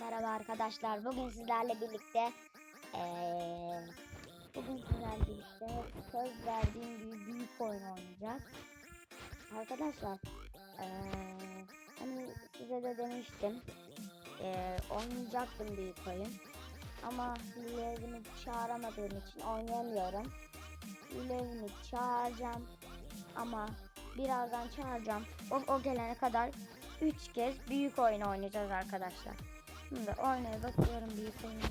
Merhaba arkadaşlar. Bugün sizlerle birlikte eee bugün sizlerle birlikte söz verdiğim bir büyük oyun oynayacağız. Arkadaşlar eee hani size de demiştim eee oynayacaktım büyük oyun. Ama hilelerimi çağıramadığım için oynayamıyorum. Hilelerimi çağıracağım ama birazdan çağıracağım. O, o gelene kadar 3 kez büyük oyun oynayacağız arkadaşlar. Şimdi oynaya bakıyorum büyük oyunu.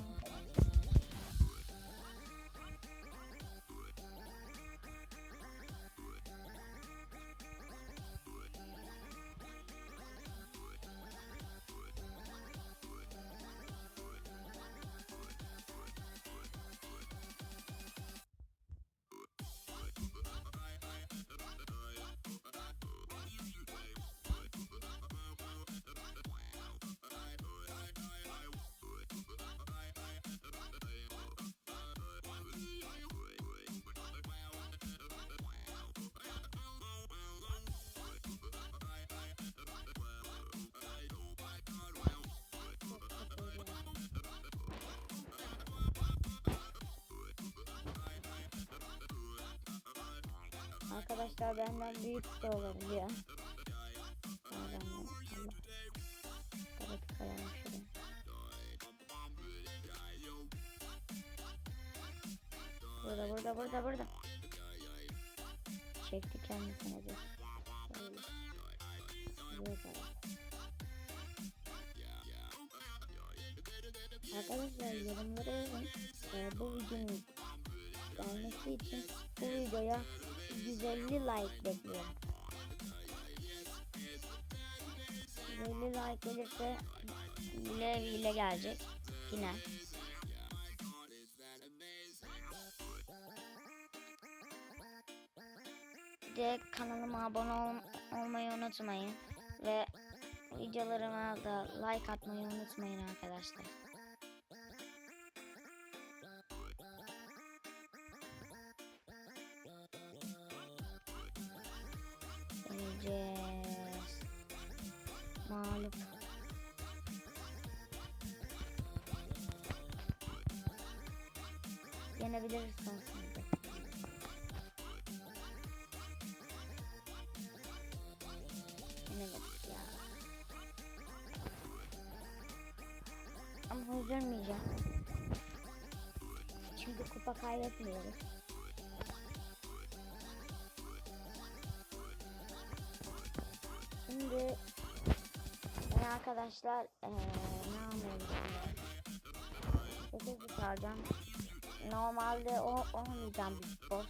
Arkadaşlar benden büyük de ben- Allah. Evet kayalım şuraya. Burada burada burada burada. Çekti kendisine de. Arkadaşlar yorumlara yazın. Ee, bu videonun gelmesi için bu videoya 150 like bekliyorum. 150 like gelirse hile hile gelecek yine. Bir de kanalıma abone ol- olmayı unutmayın ve videolarıma da like atmayı unutmayın arkadaşlar. Yenebiliriz sonsuza. Yenemedik ya. Ama üzülmeyeceğim. Çünkü kupa kaybetmiyoruz. Şimdi ben arkadaşlar eee ne yapıyorum şimdi? Sekiz çağıracağım. Normalde o olmayacağım bir boss.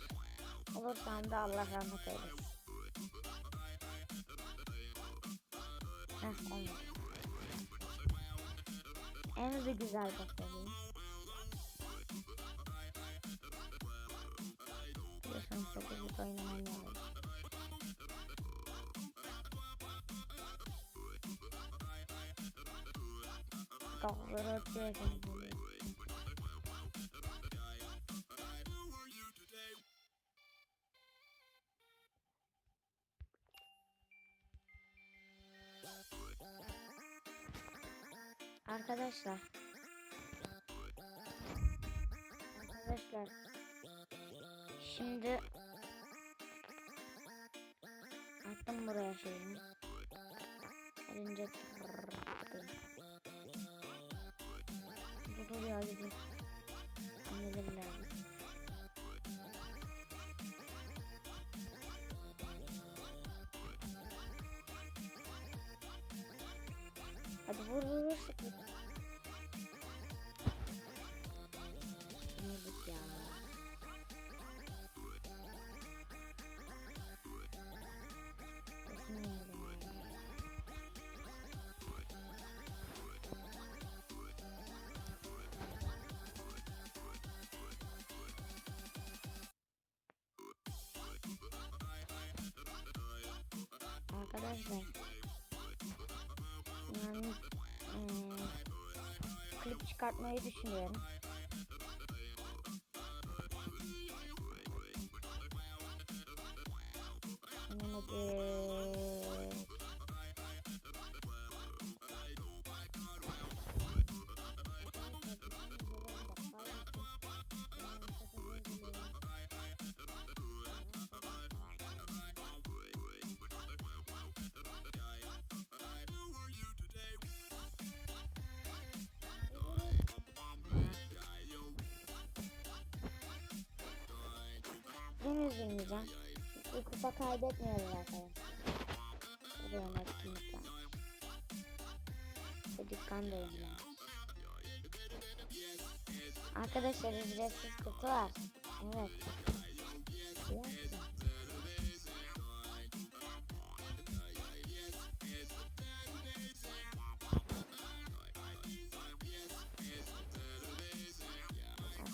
Olursam da Allah rahmet eylesin. Heh olmadı. En de güzel boss olayım. Biliyorsunuz çok hızlı oynamayı öğrendim. Kafaları Arkadaşlar. Arkadaşlar. Şimdi Attım buraya şeyimi. Örümcek Dur ya gidin. Annelerle. Hadi vur vur vur Arkadaşlar yani eee, klip çıkartmayı düşünüyorum. Neden üzülmeyeceğim? Bir kupa kaybetmiyoruz arkadaşlar. Buraya etkinlik var. Ve dükkan da yenilenmiş. Arkadaşlar ücretsiz kutu var. Evet.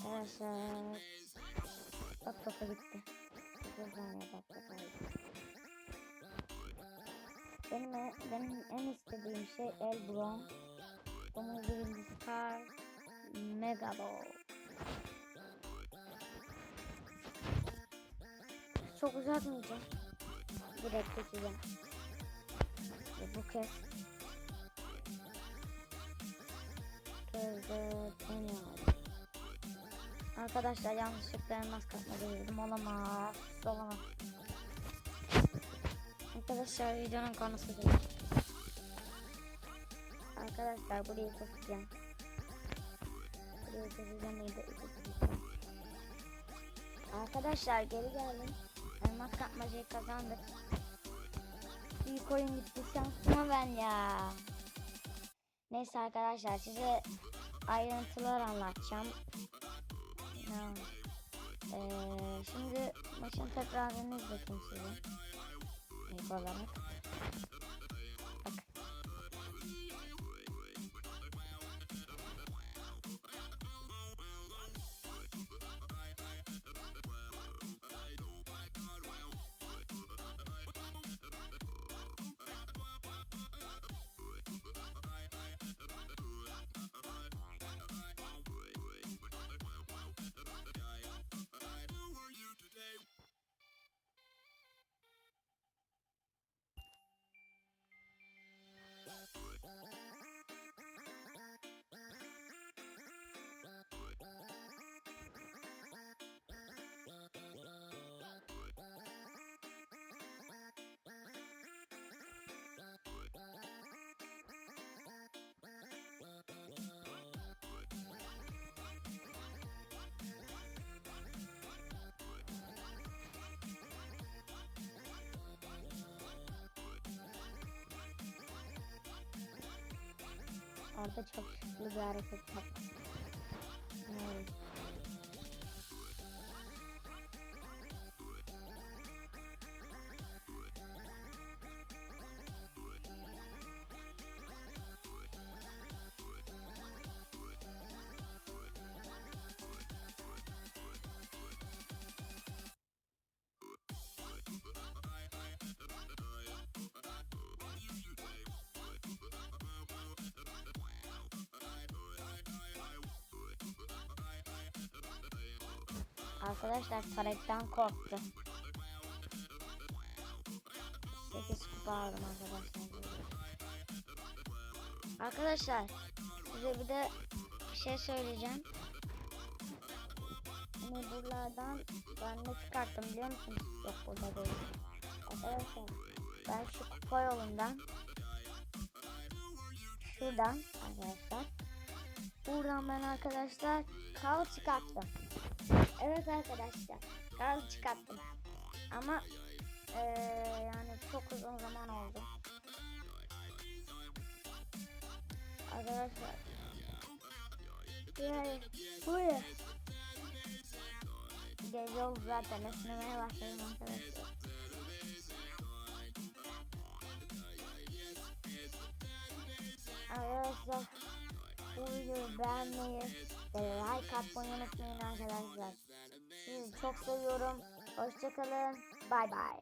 Arkadaşlar topa gitti. Benim, en- benim en istediğim şey Elbron. Bunun birinci Star Mega Ball. Çok uzatmayacağım. Direkt geçeceğim. Ve bu kez beni aldı. Arkadaşlar yanlışlıkla elmas katma girdim. Olamaz. Olamaz. Arkadaşlar videonun konusu değil. Arkadaşlar burayı keseceğim. Burayı keseceğim. keseceğim. Arkadaşlar geri geldim. Elmas katmacayı kazandık. Büyük oyun gitti şansıma ben ya. Neyse arkadaşlar size ayrıntılar anlatacağım. Şimdi maçın tekrarını izleteyim size. İlk olarak. Arda çok güzel hareket yaptı. Arkadaşlar Tarek'ten korktu. 8 kupa aldım arkadaşlar. Arkadaşlar size bir de bir şey söyleyeceğim. Buralardan ben ne çıkarttım biliyor musunuz? Yok burada değil. Arkadaşlar ben şu kupa yolundan şuradan arkadaşlar buradan ben arkadaşlar kal çıkarttım. Evet arkadaşlar kal çıkarttım. Ama eee, yani çok uzun zaman oldu. Arkadaşlar yani buraya gece oldu zaten esnemeye başladım arkadaşlar. Arkadaşlar bu videoyu beğenmeyi ve like atmayı unutmayın arkadaşlar. Sizi çok seviyorum. Hoşçakalın. Bay bay.